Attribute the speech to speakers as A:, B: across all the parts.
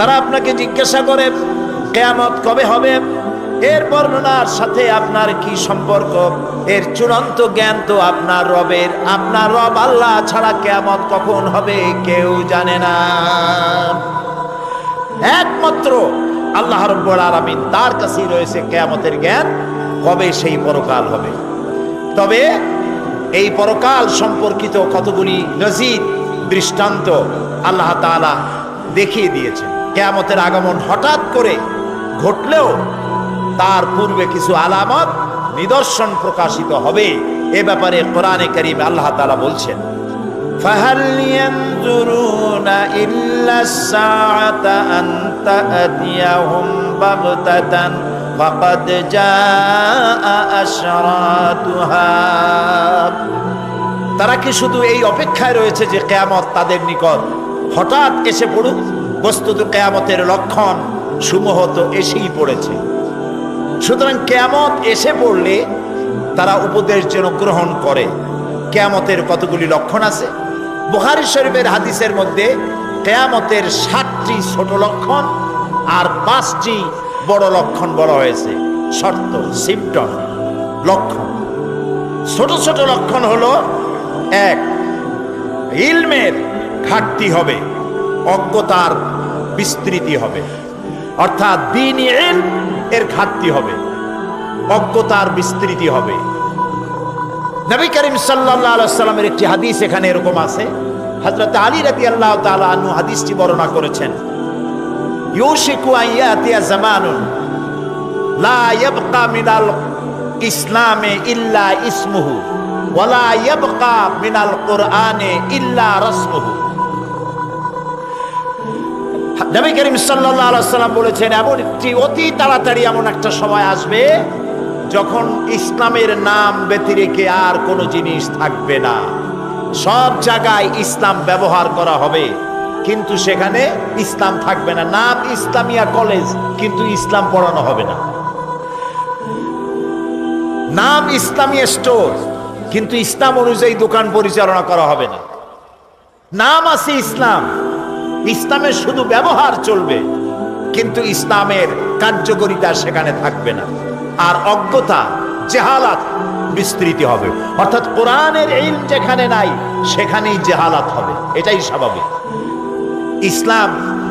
A: তারা আপনাকে জিজ্ঞাসা করে, কেয়ামত কবে হবে? এর বর্ণনার সাথে আপনার কি সম্পর্ক? এর চূড়ান্ত জ্ঞান তো আপনার রবের। আপনার রব আল্লাহ ছাড়া কেয়ামত কখন হবে কেউ জানে না। একমাত্র আল্লাহ রব্বুল আলামিন তার কাছেই রয়েছে কেয়ামতের জ্ঞান, কবে সেই পরকাল হবে। তবে এই পরকাল সম্পর্কিত কতগুলি নজির, দৃষ্টান্ত আল্লাহ তাআলা দেখিয়ে দিয়েছেন। কেয়ামতের আগমন হঠাৎ করে ঘটলেও তার পূর্বে কিছু আলামত নিদর্শন প্রকাশিত হবে এ ব্যাপারে কোরআনে করিম আল্লাহ তাআলা বলছেন فهل ينظرون إلا الساعة أن تأتيهم بغتة فقد جاء أشراتها তারা কি শুধু এই অপেক্ষায় রয়েছে যে কেয়ামত তাদের নিকট হঠাৎ এসে পড়ুক বস্তুত কেয়ামতের লক্ষণ সমূহ তো এসেই পড়েছে। সুতরাং কেয়ামত এসে পড়লে তারা উপদেশ যেন গ্রহণ করে। কেয়ামতের কতগুলি লক্ষণ আছে? বুহারি শরীফের হাদিসের মধ্যে কেয়ামতের ষাটটি ছোট লক্ষণ আর পাঁচটি বড় লক্ষণ বলা হয়েছে। শর্ত সিমটম লক্ষণ। ছোট ছোট লক্ষণ হলো, এক, ইলমের ঘাটতি হবে। অজ্ঞতার বিস্তৃতি হবে। অর্থাৎ দিন এর ঘাটতি হবে। অজ্ঞতার বিস্তৃতি হবে। নবী করিম সাল্লামের একটি হাদিস এখানে এরকম আছে। হযরত আলী রাদিয়াল্লাহু তাআলা আনহু হাদিসটি বর্ণনা করেছেন। ইসলামে ইল্লা ইসমুহু ইল্লা রাসমুহু। নবী করিম সাল্লাল্লাহু আলাইহি সাল্লাম বলেছেন, এমন একটি অতি তাড়াতাড়ি এমন একটা সময় আসবে যখন ইসলামের নাম ব্যতিরেকে আর কোনো জিনিস থাকবে না। সব জায়গায় ইসলাম ব্যবহার করা হবে, কিন্তু সেখানে ইসলাম থাকবে না। নাম ইসলামিয়া কলেজ, কিন্তু ইসলাম পড়ানো হবে না। নাম ইসলামিয়া স্টোর, কিন্তু ইসলাম অনুযায়ী দোকান পরিচালনা করা হবে না। নাম আছে ইসলাম ইসলামের শুধু ব্যবহার চলবে, কিন্তু ইসলামের কার্যকরিতা সেখানে থাকবে না। আর অজ্ঞতা, জেহালাত বিস্তৃতি হবে। অর্থাৎ কোরআনের ইলম যেখানে নাই, সেখানেই জেহালাত হবে। এটাই স্বাভাবিক। ইসলাম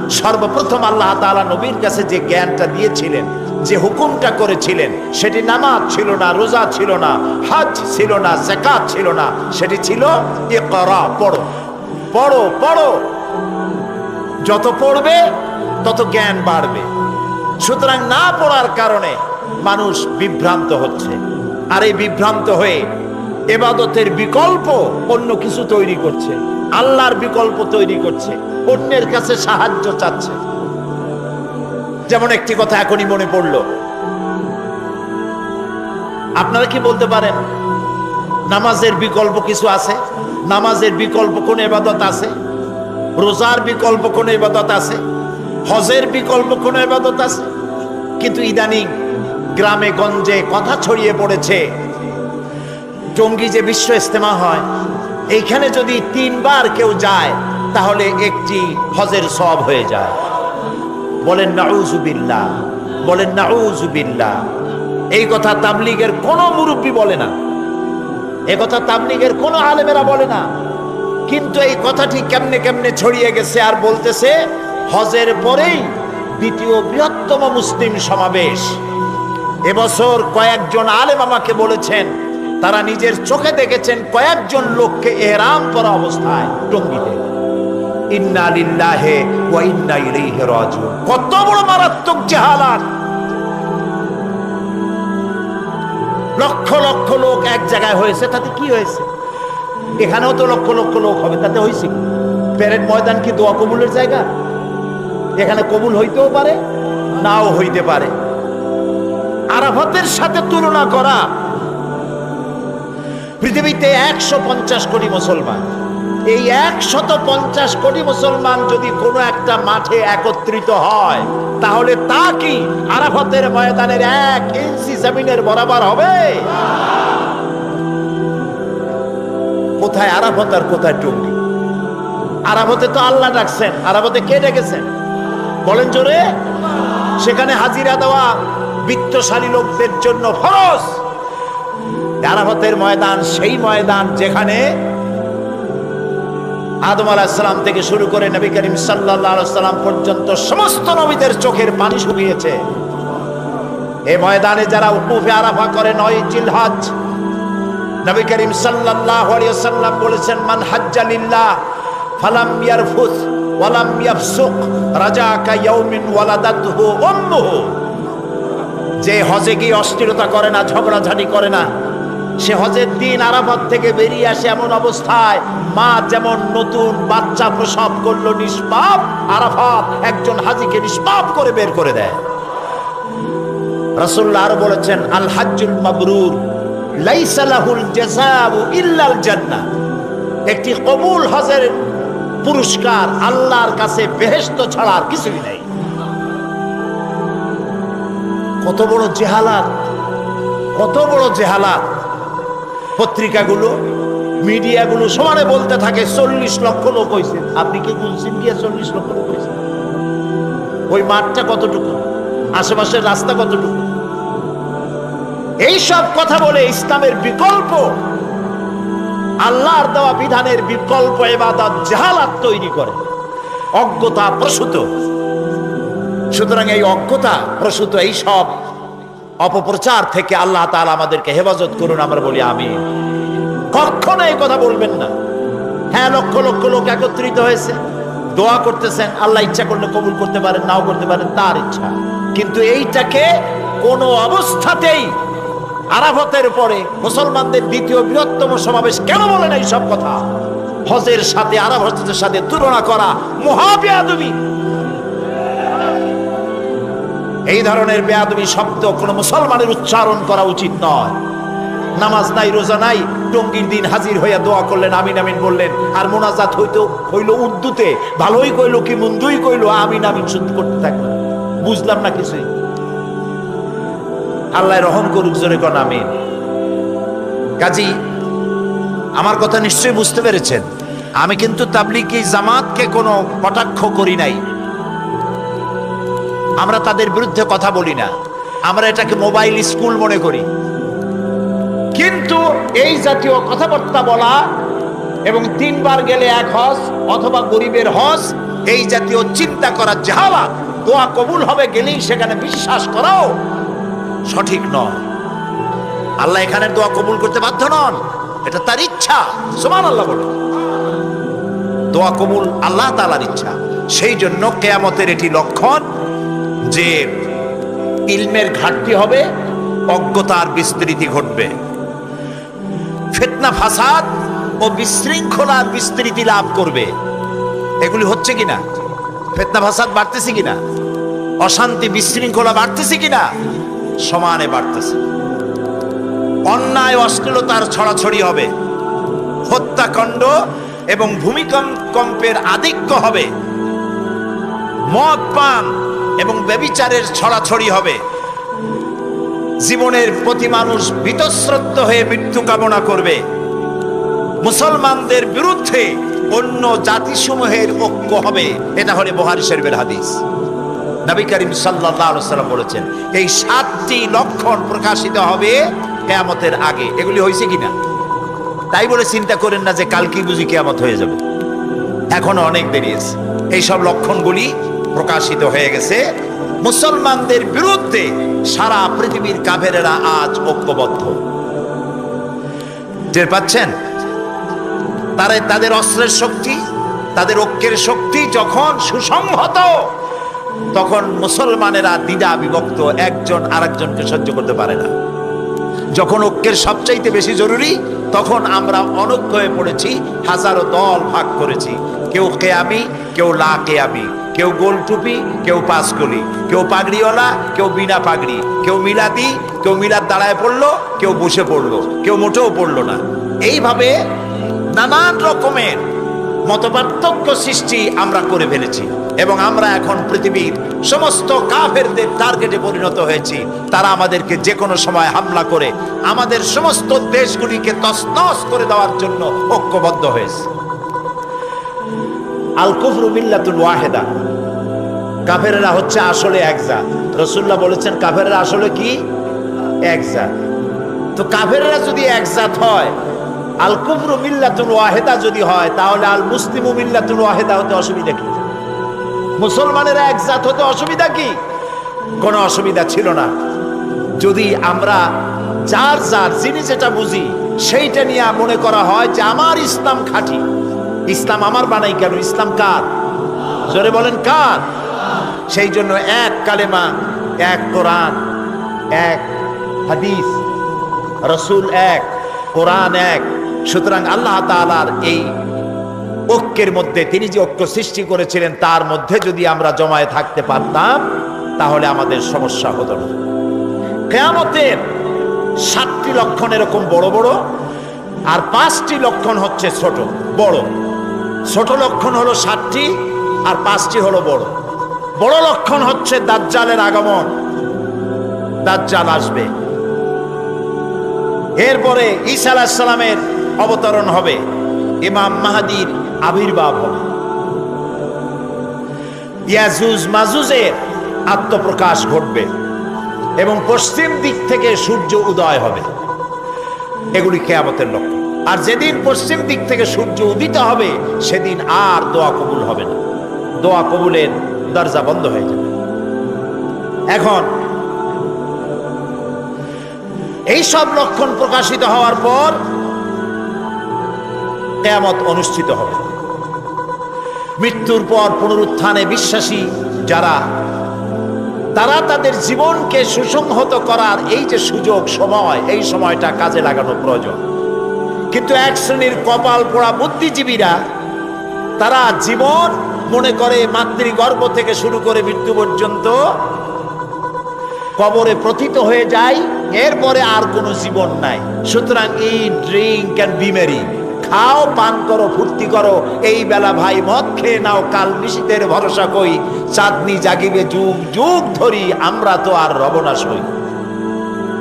A: সর্বপ্রথম আল্লাহ তাআলা নবীর কাছে যে জ্ঞানটা দিয়েছিলেন, যে হুকুমটা করেছিলেন, সেটি নামাজ ছিল না, রোজা ছিল না, হজ ছিল না জাকাত ছিল না, সেটি ছিল ইকরা, পড়ো। পড়ো পড়ো। যত পড়বে, তত জ্ঞান বাড়বে। সুতরাং না পড়ার কারণে মানুষ বিভ্রান্ত হচ্ছে। আর এই বিভ্রান্ত হয়ে এবাদতের বিকল্প অন্য কিছু তৈরি করছে। আল্লাহর বিকল্প তৈরি করছে। অন্যের কাছে সাহায্য চাচ্ছে। যেমন একটি কথা এখনই মনে পড়ল। আপনারা কি বলতে পারেন, নামাজের বিকল্প কিছু আছে? নামাজের বিকল্প কোন এবাদত আছে? রোজার বিকল্প কোন ইবাদত আছে? হজের বিকল্প কোন ইবাদত আছে? কিন্তু ইদানিং গ্রামে গঞ্জে কথা ছড়িয়ে পড়েছে। টঙ্গী যে বিশ্ব ইস্তেমা হয়, এইখানে যদি তিনবার কেউ যায়, তাহলে একটি হজের সব হয়ে যায়। বলেন নাউজুবিল্লাহ বলেন নাউজুবিল্লাহ এই কথা তাবলিগের কোনো মুরব্বী বলে না। এ কথা তাবলিগের কোনো আলেমেরা বলে না। কিন্তু এই কথাটি কেমনে কেমনে ছড়িয়ে গেছে আর বলতেছে, হজের পরেই দ্বিতীয় বৃহত্তম মুসলিম সমাবেশ। এবছর কয়েকজন আলেম আমাকে বলেছেন, তারা নিজের চোখে দেখেছেন কয়েকজন লোককে এহরাম করা অবস্থায় টঙ্গিতে কত বড় মারাত্মক জাহালাত। লক্ষ লক্ষ লোক এক জায়গায় হয়েছে, তাতে কি হয়েছে? এখানেও তো লক্ষ লক্ষ লোক হবে, তাতে হয়েছে প্যারেড ময়দান কি দোয়া কবুলের জায়গা? এখানে কবুল হইতেও পারে, নাও হইতে পারে। আরাফাতের সাথে তুলনা করা, পৃথিবীতে একশো পঞ্চাশ কোটি মুসলমান। এই একশত পঞ্চাশ কোটি মুসলমান যদি কোনো একটা মাঠে একত্রিত হয়, তাহলে তা কি আরাফতের ময়দানের এক ইঞ্চি জমিনের বরাবর হবে? কোথায় আরাফত আর কোথায় টুঙ্গি? আরাফতে তো আল্লাহ ডাকছেন। আরাফতে কে ডেকেছেন? বলেন জোরে। সেখানে হাজিরা দেওয়া বিত্তশালী লোকদের জন্য ফরজ। আরাফাতের ময়দান, সেই ময়দান যেখানে আদম আলাহিসাল্লাম থেকে শুরু করে নবী করিম সাল্লাম পর্যন্ত সমস্ত নবীদের চোখের পানি শুকিয়েছে। এই ময়দানে যারা উকুফে আরাফা করে নয়, জিলহাজ নবী করিম সাল্লাল্লাহু আলাইহি ওয়াসাল্লাম বলেছেন, মান হাজ্জা লিল্লাহ, ফালাম ইয়ারফুস ওয়ালাম ইয়াফসুক, রাজাকা ইয়াউমিন ওয়ালাদাতহু উম্মুহু। যে হজে গিয়ে অস্থিরতা করে না, ঝগড়াঝাটি করে না, সে হজের দিন আরাফাত থেকে বেরিয়ে আসে এমন অবস্থায়, মা যেমন নতুন বাচ্চা প্রসব করল নিষ্পাপ, আরাফাত একজন হাজিকে নিষ্পাপ করে বের করে দেয়। রাসূলুল্লাহ আরও বলেছেন, আল হাজ্জুল মাবরুর। লাইসা লাহুল জাযাউ ইল্লাল জান্নাহ। একটি কবুল হজের পুরস্কার আল্লাহর কাছে বেহেস্ত ছাড়া আর কিছুই নেই। কত বড় জেহালাত, কত বড় জেহালাত। পত্রিকাগুলো, মিডিয়াগুলো সমানে বলতে থাকে চল্লিশ লক্ষ লোক হয়েছে আপনি কি গুনছেন গিয়ে চল্লিশ লক্ষ লোক হয়েছে ওই মাঠটা কতটুকু? আশেপাশের রাস্তা কতটুকু? এই সব কথা বলে ইসলামের বিকল্প, আল্লাহর দেওয়া বিধানের বিকল্প এবাদত জাহালাত তৈরি করে। অজ্ঞতা প্রসূত। সুতরাং এই অজ্ঞতা প্রসূত এই সব অপপ্রচার থেকে আল্লাহ তাআলা আমাদেরকে হেফাজত করুন, আমরা বলি আমি কখনো এই কথা বলবেন না। হ্যাঁ লক্ষ লক্ষ লোক একত্রিত হয়েছে। দোয়া করতেছেন, আল্লাহ ইচ্ছা করলে কবুল করতে পারেন, নাও করতে পারেন, তার ইচ্ছা। কিন্তু এইটাকে কোনো অবস্থাতেই আরাফতের পরে মুসলমানদের দ্বিতীয় বৃহত্তম সমাবেশ কেন বলেন এই সব কথা? হজের সাথে আরাফতের সাথে তুলনা করা মহাবেয়াদবি। এই ধরনের বেয়াদবি শব্দ কোনো মুসলমানের উচ্চারণ করা উচিত নয়। নামাজ নাই, রোজা নাই, টঙ্গির দিন হাজির হইয়া দোয়া করলেন, আমিন আমিন বললেন। আর মোনাজাত হইতো, হইল উর্দুতে। ভালোই কইলো কি মন্দই কইলো, আমিন আমিন শুদ্ধ করতে থাকল বুঝলাম না কিছুই। আল্লাহ রহম করুক, জোরে কন আমিন। কাজী, আমার কথা নিশ্চয়ই বুঝতে পেরেছেন। আমি কিন্তু তাবলিকি জামাতকে কোনো কটাক্ষ করি নাই। আমরা তাদের বিরুদ্ধে কথা বলি না। আমরা এটাকে মোবাইল স্কুল মনে করি। কিন্তু এই জাতীয় কথাবার্তা বলা এবং তিনবার গেলে এক হজ অথবা গরিবের হজ, এই জাতীয় চিন্তা করা যাহা দোয়া কবুল হবে গেলেই সেখানে বিশ্বাস করাও সঠিক নয়। আল্লাহ এখানে দোয়া কবুল করতে বাধ্য নন। এটা তার ইচ্ছা। সমান আল্লাহ বলে। দোয়া কবুল আল্লাহ তালার ইচ্ছা। সেই জন্য কেয়ামতের এটি লক্ষণ যে ইলমের ঘাটতি হবে, অজ্ঞতার বিস্তৃতি ঘটবে। ফেতনা, ফাসাদ ও বিশৃঙ্খলার বিস্তৃতি লাভ করবে। এগুলি হচ্ছে কিনা? ফেতনা, ফাসাদ বাড়তেছে কিনা? অশান্তি, বিশৃঙ্খলা বাড়তেছে কিনা? সমানে বাড়তেছে। অন্যায়, অশ্লীলতার ছড়াছড়ি হবে। হত্যাকাণ্ড এবং ভূমিকম্পের আধিক্য হবে। মদ পান এবং ব্যবিচারের ছড়াছড়ি হবে। জীবনের প্রতি মানুষ বিতশ্রদ্ধ হয়ে মৃত্যু কামনা করবে। মুসলমানদের বিরুদ্ধে অন্য জাতিসমূহের ঐক্য হবে। এটা হলে বহারি শরীফের হাদিস। নবী করিম সাল্লাহ সাল্লাম বলেছেন, এই সাতটি লক্ষণ প্রকাশিত হবে কেয়ামতের আগে। এগুলি হয়েছে কিনা? তাই বলে চিন্তা করেন না যে কালকে বুঝি কেয়ামত হয়ে যাবে। এখনও অনেক দেরি আছে। এইসব লক্ষণগুলি প্রকাশিত হয়ে গেছে। মুসলমানদের বিরুদ্ধে সারা পৃথিবীর কাভেরেরা আজ ঐক্যবদ্ধ। টের পাচ্ছেন? তারা তাদের অস্ত্রের শক্তি, তাদের ঐক্যের শক্তি যখন সুসংহত তখন মুসলমানেরা দ্বিধা বিভক্ত একজন আরেকজনকে সহ্য করতে পারে না। যখন ঐক্যের সবচাইতে বেশি জরুরি, তখন আমরা অনৈক্য হয়ে পড়েছি, হাজারো দল ভাগ করেছি। কেউ কেয়ামি, কেউ লা কেয়ামি, কেউ গোল টুপি কেউ পাঁচকলি কেউ পাগড়িওয়ালা, কেউ বিনা পাগড়ি, কেউ মিলাদি, কেউ মিলাদ দাঁড়ায় পড়ল, কেউ বসে পড়ল, কেউ মোটেও পড়ল না। এইভাবে নানান রকমের মতপার্থক্য সৃষ্টি আমরা করে ফেলেছি এবং আমরা এখন পৃথিবীর সমস্ত কাফেরদের টার্গেটে পরিণত হয়েছি। তারা আমাদেরকে যে কোনো সময় হামলা করে আমাদের সমস্ত দেশগুলিকে তসনস করে দেওয়ার জন্য ঐক্যবদ্ধ হয়েছে। আল কুফরু মিল্লাতুল ওয়াহেদা। কাফেরেরা হচ্ছে আসলে এক জাত। রসুল্লাহ বলেছেন কাফেরেরা আসলে কি? এক জাত। তো কাফেররা যদি এক জাত হয় আল কুফরু মিল্লাতুল ওয়াহেদা যদি হয়, তাহলে আল মুসলিমু মিল্লাতুল ওয়াহেদা হতে অসুবিধা কি? মুসলমানেরা এক জাত হতে অসুবিধা কি? কোনো অসুবিধা ছিল না। যদি আমরা যার যার যিনি যেটা বুঝি, সেইটা নিয়ে মনে করা হয় যে আমার ইসলাম খাঁটি। ইসলাম আমার বানাই কেন? ইসলাম কার? জোরে বলেন, কার? সেই জন্য এক কালেমা, এক কোরআন, এক হাদিস। রসুল এক, কোরআন এক। সুতরাং আল্লাহ তাআলার এই ঐক্যের মধ্যে তিনি যে ঐক্য সৃষ্টি করেছিলেন, তার মধ্যে যদি আমরা জমায়ে থাকতে পারতাম, তাহলে আমাদের সমস্যা হতো না। কেয়ামতের সাতটি লক্ষণ এরকম বড় বড়, আর পাঁচটি লক্ষণ হচ্ছে ছোট, বড়। ছোট লক্ষণ হলো সাতটি, আর পাঁচটি হলো বড়। বড় লক্ষণ হচ্ছে দাজ্জালের আগমন। দাজ্জাল আসবে। এরপরে ঈসা আলাহিসাল্লামের অবতরণ হবে। ইমাম মাহাদির আবির্ভাব হবে। ইয়াজুজ মাজুজের আত্মপ্রকাশ ঘটবে এবং পশ্চিম দিক থেকে সূর্য উদয় হবে। এগুলি কেয়ামতের লক্ষ্য। আর যেদিন পশ্চিম দিক থেকে সূর্য উদিত হবে, সেদিন আর দোয়া কবুল হবে না। দোয়া কবুলের দরজা বন্ধ হয়ে যাবে। এখন এই সব লক্ষণ প্রকাশিত হওয়ার পর কেয়ামত অনুষ্ঠিত হবে। মৃত্যুর পর পুনরুত্থানে বিশ্বাসী যারা, তারা তাদের জীবনকে সুসংহত করার এই যে সুযোগ, সময়, এই সময়টা কাজে লাগানো প্রয়োজন। কিন্তু এক শ্রেণির কপাল পোড়া বুদ্ধিজীবীরা, তারা জীবন মনে করে মাতৃগর্ভ থেকে শুরু করে মৃত্যু পর্যন্ত কবরে প্রথিত হয়ে যায়, এরপরে আর কোনো জীবন নাই। সুতরাং এই ড্রিঙ্ক অ্যান্ড বি মেরি খাও, পান করো, ফুর্তি করো। এই বেলা ভাই মদ খেয়ে নাও, কাল নিশীতের ভরসা কই। চাঁদনি জাগিবে যুগ যুগ ধরি, আমরা তো আর রবনাশ হই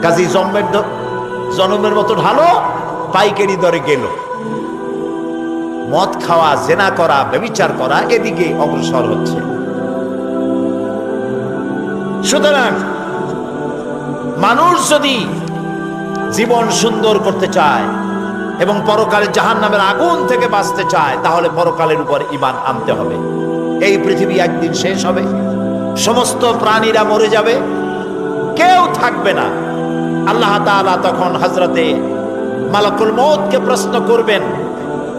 A: কাজী জন্মের জন্মের মতো ঢালো, পাইকারি দরে গেল। মদ খাওয়া, জেনা করা, ব্যবিচার করা, এদিকে অগ্রসর হচ্ছে। সুতরাং, মানুষ যদি জীবন সুন্দর করতে চায় এবং পরকালে জাহান নামের আগুন থেকে বাঁচতে চায়, তাহলে পরকালের উপর ইমান আনতে হবে। এই পৃথিবী একদিন শেষ হবে। সমস্ত প্রাণীরা মরে যাবে। কেউ থাকবে না। আল্লাহ তাআলা তখন হজরতে মালাকুল মৌতকে প্রশ্ন করবেন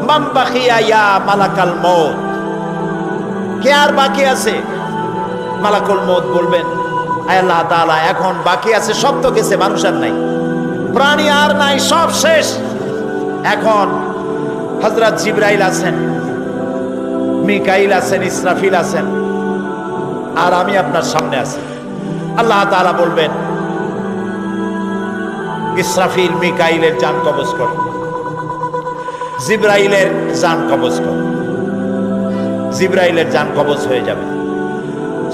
A: মাম বাকিয়া ইয়া মালাকাল মৌত কে আর বাকি আছে? মালাকুল মৌত বলবেন আল্লাহ তাআলা, এখন বাকি আছে সব তো গেছে, মানুষ আর নাই। প্রাণী আর নাই, সব শেষ। এখন হজরত জিব্রাইল আছেন, মিকাইল আছেন, ইসরাফিল আছেন, আর আমি আপনার সামনে আছি। আল্লাহ তাআলা বলবেন, ইসরাফিল মিকাইলের যান কবজ কর, জিব্রাইলের যান কবজ কর, জিব্রাইলের যান কবজ হয়ে যাবে।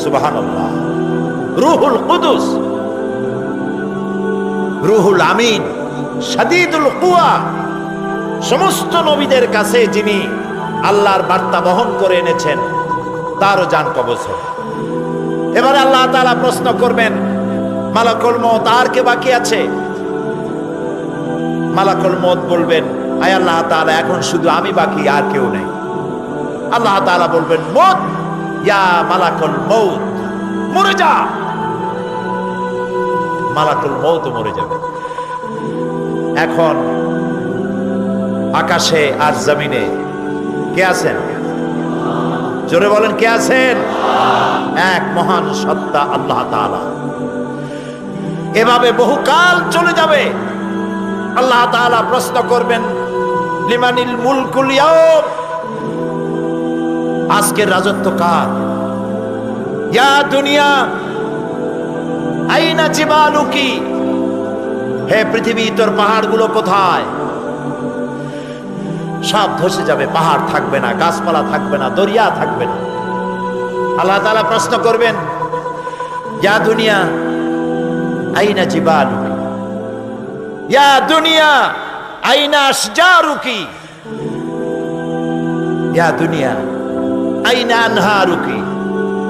A: সুবহানাল্লাহ। রুহুল কুদুস, রুহুল আমিন সাদিদুল কুয়া সমস্ত নবীদের কাছে যিনি আল্লাহর বার্তা বহন করে এনেছেন, তারও যান হবে এবারে আল্লাহ তাআলা প্রশ্ন করবেন, মালাকুল মত আর কে বাকি আছে? মালাকুল মত বলবেন, আয় আল্লাহ তালা এখন শুধু আমি বাকি, আর কেউ নেই। আল্লাহ তালা বলবেন, মত, ইয়া মালাকুল মৌত মরে যা। মালাকুল মৌত মরে যাবে। এখন আকাশে আর জমিনে। কে আছেন? জোরে বলেন, কে আছেন? এক মহান সত্তা আল্লাহ তাআলা। এভাবে বহুকাল চলে যাবে। আল্লাহ তাআলা প্রশ্ন করবেন, লিমানিল মুলকুল ইয়াউম। আজকের রাজত্ব কার? ইয়া দুনিয়া, আইনা জিবালুকি? হে পৃথিবী, তোর পাহাড়গুলো কোথায়? সব ধসে যাবে, পাহাড় থাকবে না, গাছপালা থাকবে না, দরিয়া থাকবে না। আল্লাহ তাআলা প্রশ্ন করবেন, ইয়া দুনিয়া, আইনা জিবালুকি? ইয়া দুনিয়া, আইনা আশজারুকি? ইয়া দুনিয়া, আইনা আনহারুকি?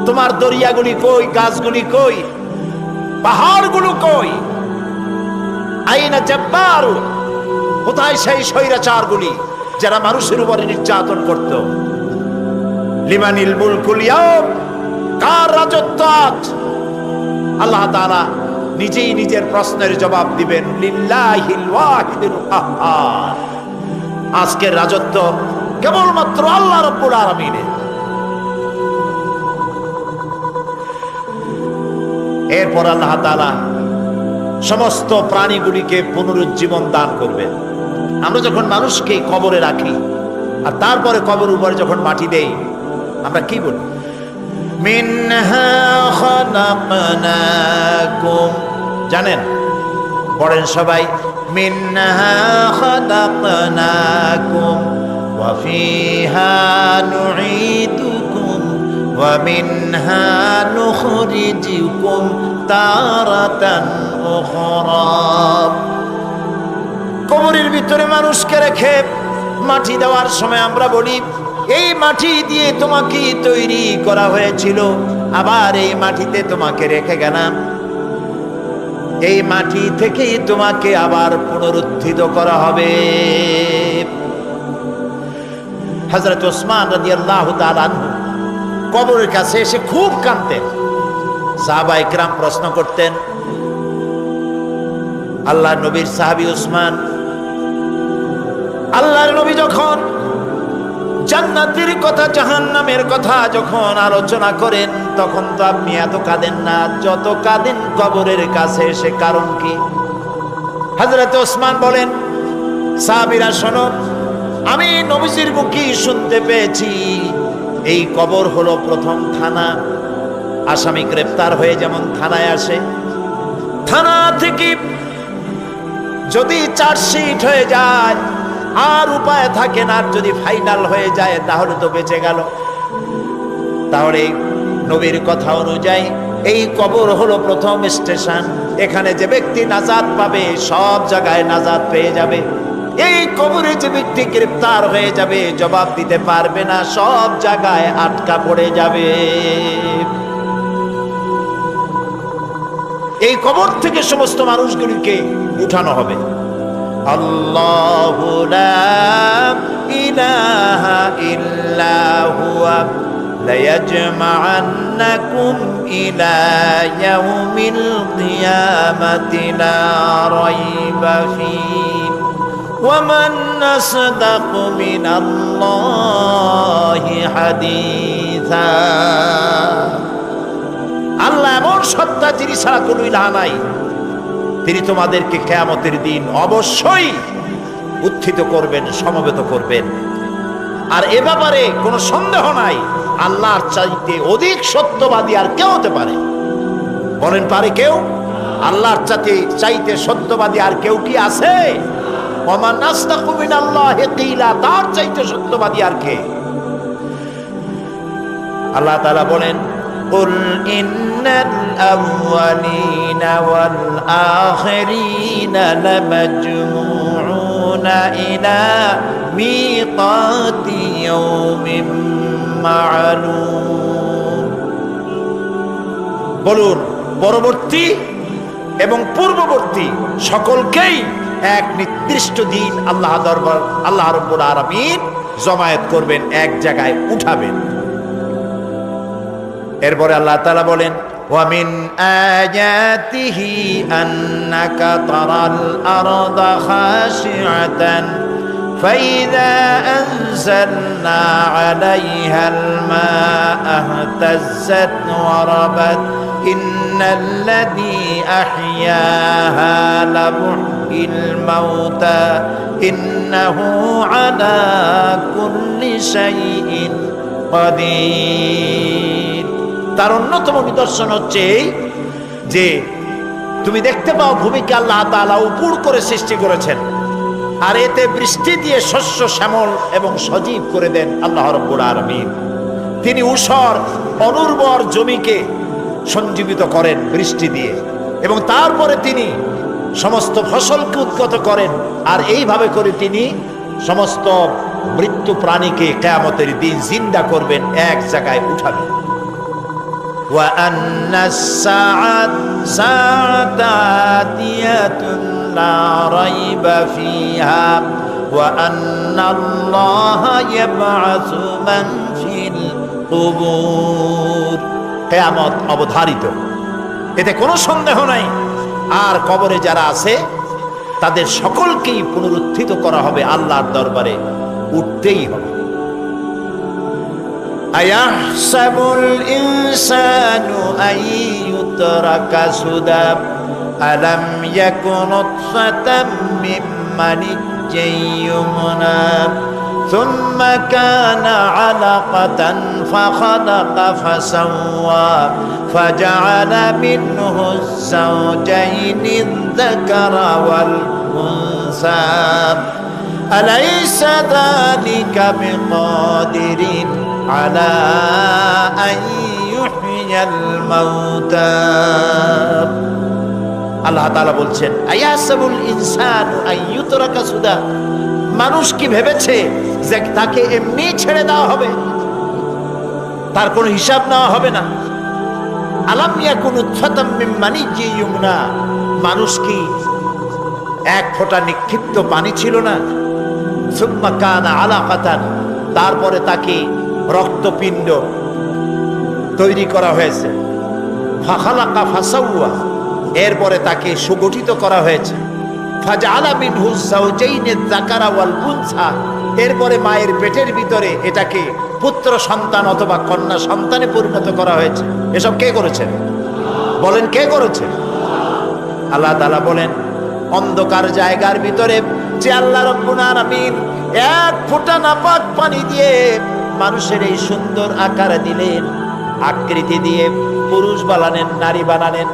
A: তোমার দরিয়াগুলি কই, গাছগুলি কই? পাহাড়গুলো কই? আইনা জব্বার কোথায় সেই স্বৈরাচারগুলি? যারা মানুষের উপরে নির্যাতন করত। লিমানিল মুলকুল কার রাজত্ব আল্লাহ তাআলা নিজেই নিজের প্রশ্নের জবাব দিবেন আজকের রাজত্ব কেবলমাত্র আল্লাহ রব্বুল আলামিনের। এরপর আল্লাহ তাআলা সমস্ত প্রাণীগুলিকে পুনরুজ্জীবন দান করবেন। আমরা যখন মানুষকে কবরে রাখি, আর তারপরে কবর উপরে যখন মাটি দেই, আমরা কি বলি? জানেন? পড়েন সবাই, মিনহা কবরের ভিতরে মানুষকে রেখে মাটি দেওয়ার সময় আমরা বলি, এই মাটি দিয়ে তোমাকে তৈরি করা হয়েছিল, আবার এই মাটিতে তোমাকে রেখে গেলাম। এই মাটি থেকেই তোমাকে আবার পুনরুত্থিত করা হবে। হজরত ওসমান রাজি আল্লাহ কবরের কাছে এসে খুব কাঁদতেন। সাহাবা ইকরাম প্রশ্ন করতেন, আল্লাহ নবীর সাহাবি নবী যখন জান্নাতের কথা, জাহান্নামের কথা যখন আলোচনা করেন, তখন তো আপনি এত কাঁদেন না। যত কাঁদেন কবরের কাছে এসে কারণ কি? হজরত ওসমান বলেন, সাহাবিরা, শোনো, আমি নবীজির মুখী শুনতে পেয়েছি, এই কবর হলো প্রথম থানা। আসামি গ্রেপ্তার হয়ে যেমন থানায় আসে। থানা থেকে যদি চার্জশিট হয়ে যায় আর উপায় থাকে না, আর যদি ফাইনাল হয়ে যায়, তাহলে তো বেঁচে গেল। তাহলে নবীর কথা অনুযায়ী এই কবর হলো প্রথম স্টেশন। এখানে যে ব্যক্তি নাজাদ পাবে, সব জায়গায় নাজাদ পেয়ে যাবে। এই কবরে যে ব্যক্তি গ্রেপ্তার হয়ে যাবে, জবাব দিতে পারবে না, সব জায়গায় আটকা পড়ে যাবে। এই কবর থেকে সমস্ত মানুষগুলিকে উঠানো হবে। আল্লাহু লা ইলাহা ইল্লা হুয়া ليجمعنكم إلى يوم القيامة لا ريب فيه ومن أصدق من الله حديثا আল্লাহ এমন সত্তা যিনি ছাড়া কোনো ইলাহা নাই তিনি তোমাদেরকে কেয়ামতের দিন অবশ্যই উত্থিত করবেন, সমবেত করবেন। আর এ ব্যাপারে কোনো সন্দেহ নাই, আল্লাহর চাইতে অধিক সত্যবাদী আর কেউ হতে পারে। বলেন, পারে কেউ? আল্লাহর চাইতে চাইতে সত্যবাদী আর কেউ কি আছে? তার চাইতে সত্যবাদী আর কে? আল্লাহ বলেন قل إن الأولين والآخرين لمجموعون إلى ميقات يوم معلوم বলুন পরবর্তী এবং পূর্ববর্তী সকলকেই এক নির্দিষ্ট দিন আল্লাহ দরবার আল্লাহ রব্বুল আলামিন জমায়েত করবেন এক জায়গায় উঠাবেন এরপরে আল্লাহ তাআলা বলেন ومن آياته أنك ترى الأرض خاشعة فإذا أنزلنا عليها الماء اهتزت وربت إن الذي أحياها لمحيي الموتى إنه على كل شيء قدير তার অন্যতম নিদর্শন হচ্ছে এই যে তুমি দেখতে পাও ভূমিকে আল্লাহ তাআলা উপর করে সৃষ্টি করেছেন। আর এতে বৃষ্টি দিয়ে শস্য শ্যামল এবং সজীব করে দেন আল্লাহ রব্বুল আলামিন। তিনি উষর, অনুর্বর জমিকে সঞ্জীবিত করেন বৃষ্টি দিয়ে এবং তারপরে তিনি সমস্ত ফসলকে উদ্গত করেন আর এইভাবে করে তিনি সমস্ত মৃত্যু প্রাণীকে কেয়ামতের দিন জিন্দা করবেন, এক জায়গায় উঠাবেন। وأن الساعة ساعة آتية لا ريب فيها وأن الله يبعث من في القبور কেয়ামত অবধারিত এতে কোনো সন্দেহ নাই আর কবরে যারা আছে তাদের সকলকেই পুনরুত্থিত করা হবে আল্লাহর দরবারে উঠতেই হবে أيحسب الإنسان أن يترك سدى ألم يكن نطفة من مني يمنى ثم كان علقة فخلق فسوى فجعل منه الزوجين الذكر والأنثى أليس ذلك بقادر على أن يحيي الموتى আল্লাহ তাআলা বলছেন আয়াসাবুল ইনসান আইয়ুতরাকা সুদা মানুষ কি ভেবেছে যে তাকে এমনি ছেড়ে দেওয়া হবে তার কোনো হিসাব নেওয়া হবে না আলাম ইয়াকুন উৎফাতাম মিন মানিজ্জি ইউমনা মানুষ কি এক ফোঁটা নিক্ষিপ্ত পানি ছিল না সুম্মা কানা আলাকাতান তারপরে তাকে রক্তপিণ্ড তৈরি করা হয়েছে। ফাখালাকা ফাসাউয়া, এরপরে তাকে সুগঠিত করা হয়েছে। এরপরে মায়ের পেটের ভিতরে এটাকে পুত্র সন্তান অথবা কন্যা সন্তানে পরিণত করা হয়েছে। এসব কে করেছেন? বলেন কে করেছে আল্লাহ তাআলা বলেন, অন্ধকার জায়গার ভিতরে যে আল্লাহ রব্বুল আলামিন এক ফোঁটা নাপাক পানি দিয়ে মানুষের এই সুন্দর আকার দিলেন। আকৃতি দিয়ে পুরুষ বানালেন, নারী বানালেন।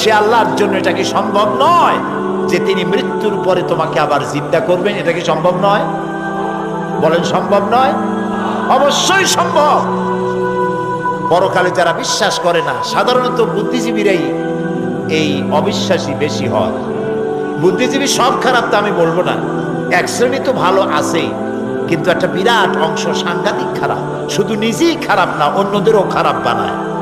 A: সে আল্লাহর জন্য এটা কি সম্ভব নয় যে তিনি মৃত্যুর পরে তোমাকে আবার জিন্দা করবেন? এটা কি সম্ভব নয়? বলেন, সম্ভব নয়? অবশ্যই সম্ভব। পরকালে যারা বিশ্বাস করে না, সাধারণত বুদ্ধিজীবীরাই এই অবিশ্বাসী বেশি হয়। বুদ্ধিজীবী সব খারাপ তো আমি বলব না। এক শ্রেণি তো ভালো আছেই, কিন্তু একটা বিরাট অংশ সাংঘাতিক খারাপ। শুধু নিজেই খারাপ না, অন্যদেরও খারাপ বানায়।